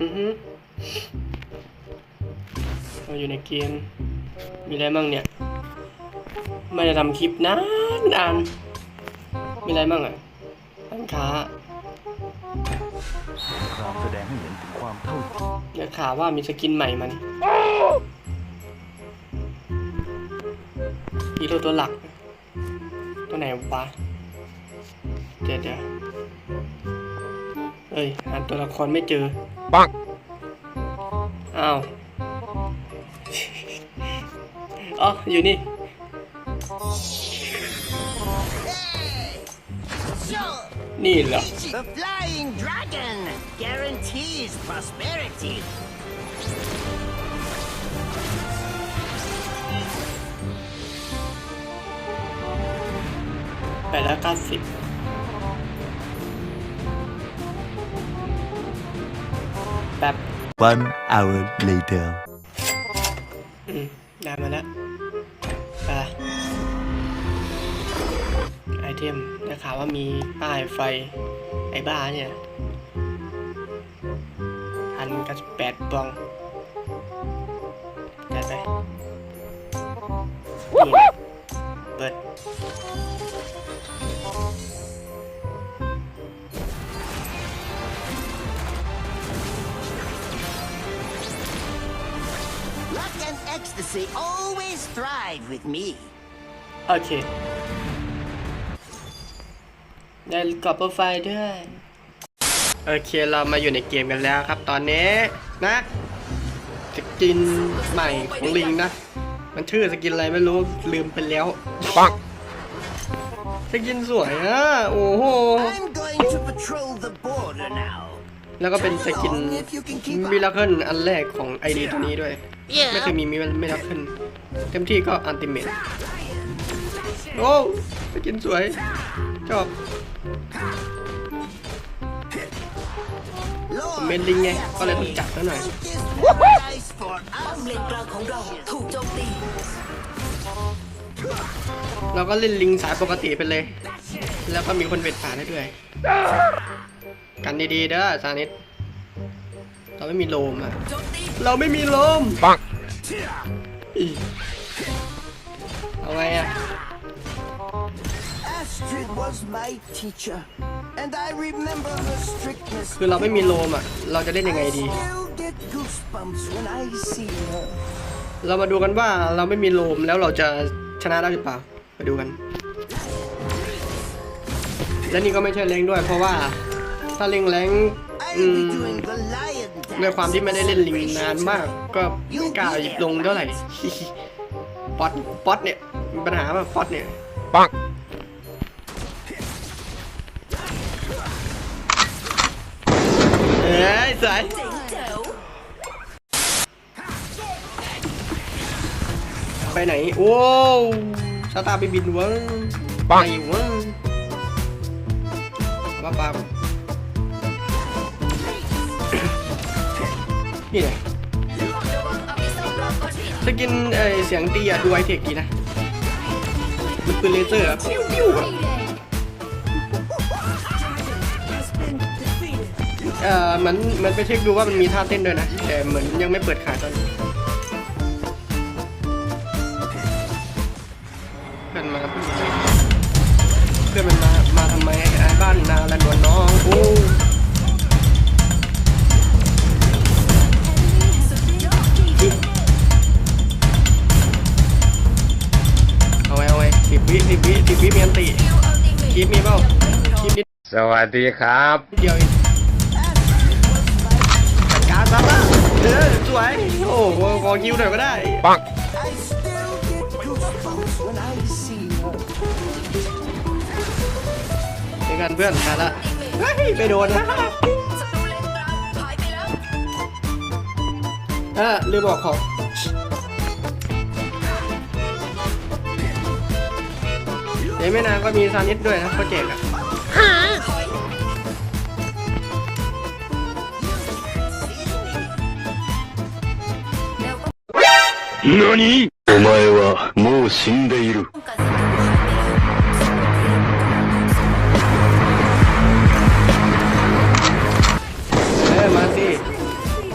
อือฮึเราอยู่ในเกม มีอะไรบ้างเนี่ย ไม่ได้ทำคลิปนานนานมีอะไรบ้างอะร้านค้าครามแสดงให้เห็นถึงความเท่าเทียมเดี๋ยวข่าวว่ามีสกินใหม่มันฮีโร่ตัวหลัก ตัวไหนวะเดี๋ยวเดี๋ยว เอ้ยหาตัวละครไม่เจอ ปังอ้าวอ๋ออยู่นี่ นี่เหรอ The Flying Dragon guarantees prosperity. แปดแล้วเก้าสิบ แป๊บ One hour later อืมได้มาแล้วไปไอเทมได้ข่าวว่ามีป้ายไฟ ไอ้บ้าเนี่ยพันกับแปดปอง ได้ไป ecstasy always thrive with me. โอเคได้กรอบโปรไฟล์ด้วย โอเคเรามาอยู่ในเกมกันแล้วครับ ตอนนี้นะ สกินใหม่ของลิงนะ มันชื่อสกินอะไรไม่รู้ลืมไปแล้วปังสกินสวยอะ โอ้โห I'm going to patrol the border now. แล้วก็เป็นสกินมิราเคิลอันแรกของไอดีตัวนี้ด้วย ไม่เคยมีมิราเคิลเต็มที่ก็อันติเมตโอ้สกินสวย ชอบเมนลิงไง ก็เลยต้องจับซะหน่อยเราก็เล่นลิงสายปกติไปเลย แล้วก็มีคนเวทป่าได้ด้วย กันดีๆเด้อซานิส เราไม่มีโลมอะโจมตีเราไม่มีโลมปังอีเอาไงอะ Astrid was my teacher, and I remember her strictness. คือเราไม่มีโลมอะเราจะเล่นยังไงดี Still get goosebumps when I see her. เรามาดูกันว่าเราไม่มีโลมแล้วเราจะชนะได้หรือเปล่าไปดูกัน และนี่ก็ไม่ใช่เล้งด้วยเพราะว่าถ้าเล้งแรงอื I'll ม be doing the lion ด้วยความที่ไม่ได้เล่นลิง dance. นานมาก ก็ไม่กล้าหยิบลงเท่าไหร่ป๊อตป๊อตเนี่ยมีปัญหาแบบป๊อตเนี่ยปังเอ้ยสายเจ๋งแจ๋วไปไหน โอ้วชาตาไปบินวะปังไปวะป้าป้า นี่ไงสกินเอ้ยเสียงตีอะดูไอเทคดีนะมันปืนเลเซอร์อะปิ้วปิ้วอะเอ่อมันมันไปเช็คดูว่ามันมีท่าเต้นด้วยนะ แต่เหมือนยังไม่เปิดขายตอนนี้เพื่อนมาเพื่อนเพื่อนมันมามาทำไมไอ้บ้านนาละนวลน้องโอ้ วิสิบวิมีอันติคลิปมีเปล่าคลิปนิดสวัสดีครับ เดียวเองจัดการซะละเออสวย โอ้โหขอคิวหน่อยก็ได้ ปัง I still get goosebumps when I see her. เจอกันเพื่อนมาละเฮ้ยไปโดนนะศัตรูเลนกลางหายไปแล้วเออลืมบอกของ ดี๋ยวไม่นานก็มีซานิสด้วยนะโปรเจกต์อะ 何お前はもう死んでいる ป้องกันศัตรูหายไปแล้ว เออมาสิ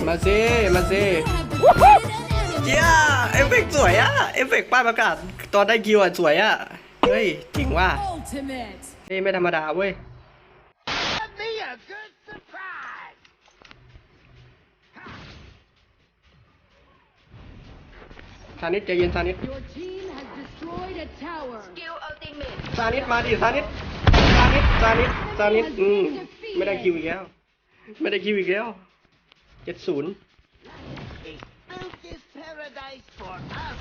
มาสิมาสิเจ้าเอฟเฟกต์สวยอะเอฟเฟกต์ป้ายประกาศตอนได้คิวอะสวยอะ เฮ้ยจริงว่า Ultimate. นี่ไม่ธรรมดาเว้ย me a good surprise. ซานิดใจเย็นซานิด Your team has destroyed a tower. กิลอัลติเมทซานิดมาดิซานิดซานิดซานิดซานิดอืมไม่ได้คิวอีกแล้ว ไม่ได้คิวอีกแล้วเจ็ดศูนย์ They built this paradise for us.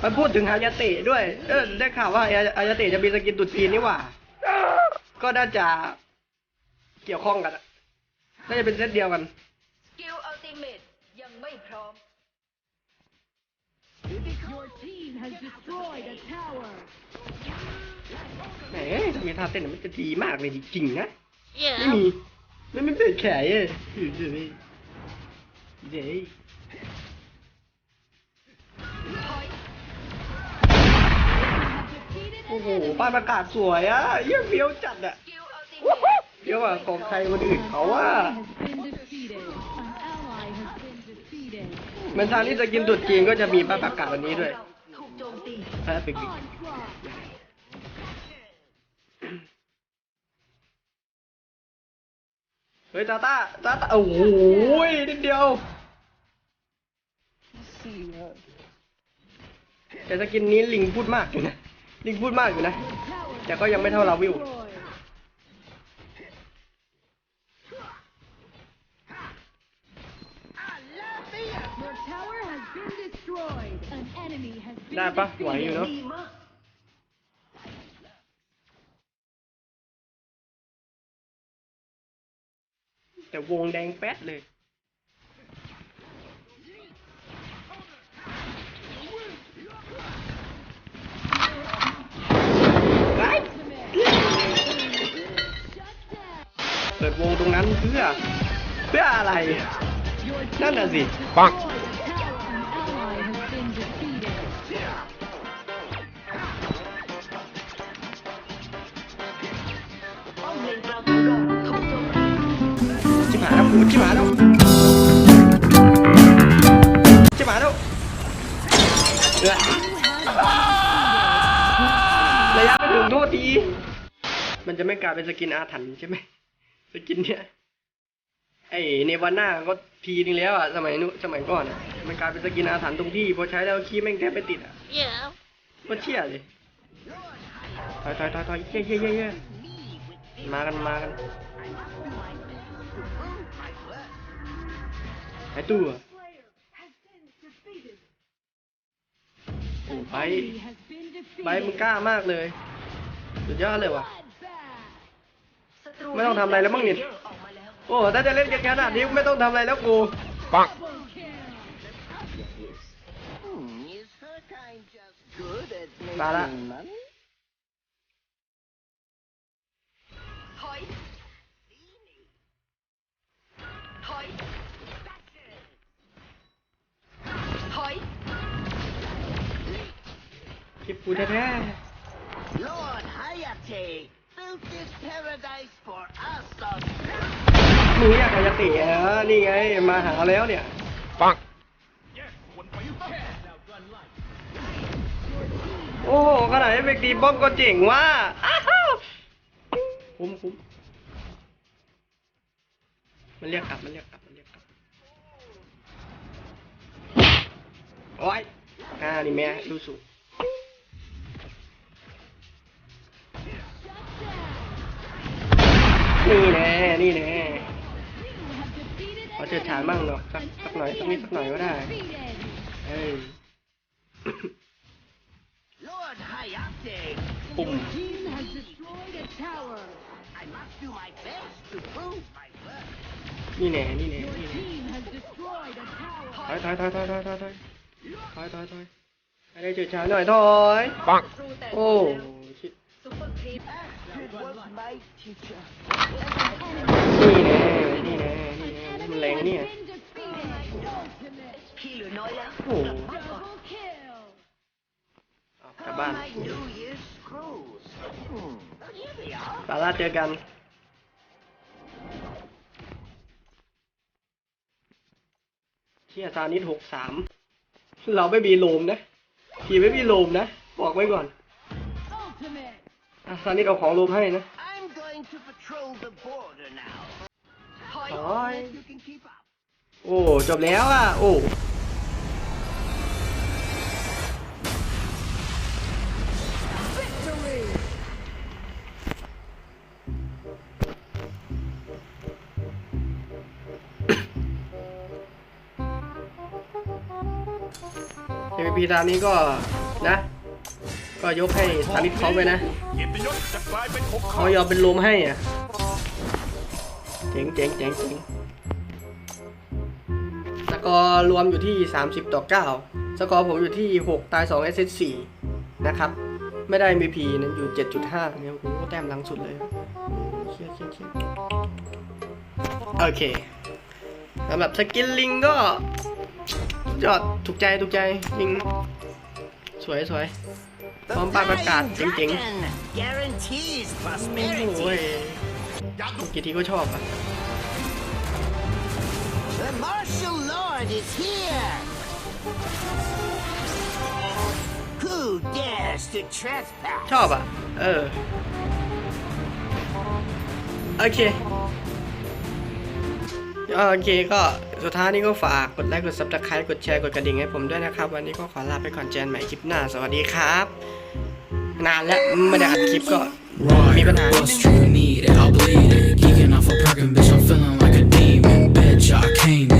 มันพูดถึงอายาเตะด้วย เออได้ข่าวว่าอายาอายาเตะจะมีสกินตรุดจีนนี่หว่า ก็น่าจะเกี่ยวข้องกันอะน่าจะเป็นเซตเดียวกันกิลอัลติเมทยังไม่พร้อม Your team has destroyed a tower. แหมถ้ามีท่าเต้นมันจะดีมากเลยจริงๆนะไม่มีไม่ไม่เป็นแขยเอ้ยเดี๋ย โอ้โหป้ายประกาศสวยอะเยี่ยมเฟี้ยวจัดอะกิลอัลติเมทเฟี้ยวอะของใครคนอื่นเขาว่า has been defeated. An ally has been defeated. เหมือนทางที่จะกินตรุดจีนก็จะมีป้ายประกาศวันนี้ด้วยถูกโจมตีแพ้ปิก Onslaught. เฮ้ยตาตาตาตาโอ้โหนิดเดียวแต่สกินนี้ลิงพูดมากอยู่นะ ลิงพูดมากอยู่นะ แต่ก็ยังไม่เท่าลาวิว ได้ปะไหวอยู่เนาะแต่วงแดงแป๊ดเลย ไป เปิดวงตรงนั้นเพื่อ เพื่ออะไร นั่นน่ะสิปัง An ally has been defeated. ป้อมเลนกลางของเราถูกโจมตีชิบหายแล้วกูชิบหายแล้วชิบหายแล้วเอ้ยระยะไม่ถึงโทษที มันจะไม่กลายเป็นสกินอาถรรพ์ใช่ไหม สกินเนี้ยไอ้เนวาน่าก็ทีนึงแล้วอะสมัยนู้นสมัยก่อนอะมันกลายเป็นสกินอาถรรพ์ตรงที่พอใช้แล้วคีย์แม่งแทบไม่ติดอะก็เชี่ยเลยถอยถอยถอยถอยเย่เย่เย่เย่มากันมากันไอ้ตู้อะโอ้ไป Enemy has been ไป defeated. มึงกล้ามากเลย สุดยอดเลยว่ะ ไม่ต้องทำอะไรแล้วมั้งนี่เยอะออกมาแล้วโอ้ถ้าจะเล่นกันขนาดนี้ไม่ต้องทำอะไรแล้วกูปัง Double kill. Hmm, is her kind just good at Para. making money? ถอยถอยถอยคลิปกูแท้ Lord Hayate built this paradise for us on ๆมึงอยากจะติเหรอนี่ไงมาหาแล้วเนี่ย ปัง โอ้โหขนาดเอฟเฟกตีป้อมก็เจ๋งว่ะอ้าวคุ้มคุ้มมันเรียกกลับมันเรียกกลับมันเรียกกลับโอ้ยอ่านี่แม่ดูสู นี่แน่นี่แน่ You have defeated ขอเจิดฉายมั่งเนาะสักสักหน่อยสักนิดสักหน่อยก็ได้ defeated. เอ้ย Lord Hayate. Boom. Your team has destroyed a tower. I must do my best to prove my worth. นี่แน่นี่แน่ Your นี่แน่ team has destroyed a ถอย tower. ถอยถอยถอยถอยถอยถอยถอยถอยถอยให้ได้เจิดฉายหน่อยถอยปังศัตรูแตกโอ้ นี่แน่นี่แน่นี่แน่มันแรงเนี่ย Been defeated. Ultimate. พี่เหลือน้อยแล้วโอ้โหกลับบ้าน My New Year's screws. Hmm. Here they are. สาเจอกันคชี่ยซานิดหกสามเราไม่มีโลมนะทีไม่มีโลมนะ บอกไว้ก่อน อะซานิดเอาของโลมให้นะ I'm going to patrol the border now. ถอยโอ้ย You can keep up. โอ้ จบแล้วอะ โอ้ MVP ตามนี้ก็นะ ก็ยกให้สาริตเขาไปนะ เกียรติยศจะกลายเป็นของเขายอมเป็นลมให้อะเจ๋งเจ๋งเจ๋งเจ๋งสกอร์รวมอยู่ที่ 30 ต่อ 9 สกอร์ผมอยู่ที่ 6 ตาย 2 s s 4นะครับ ไม่ได้ MVP นั้นอยู่ 7.5 เนี่ยโอ้โหแต้มหลังสุดเลยเครียเครียเครียโอเคสำหรับสกินลิงก็ ยอดถูกใจถูกใจลิง สวยสวย The Bom ba ba Flying ka, ting ting. Dragon guarantees โอ้ prosperity. ยกี่ทีก็ชอบอะ The martial lord is here. Who dares to trespass? ชอบอะ เออ โอเคโอเคก็สุดท้ายนี้ก็ฝากกดไลค์กด subscribe กดแชร์กดกระดิ่งให้ผมด้วยนะครับ วันนี้ก็ขอลาไปก่อนเจอกันใหม่คลิปหน้า สวัสดีครับ นานแล้วไม่ได้อัดคลิปก็มีปัญหานิดนึง Bust you need it, I'll bleed it. Geeking off a perkin', bitch, I'm feeling like a demon. Bitch, I came in, drifting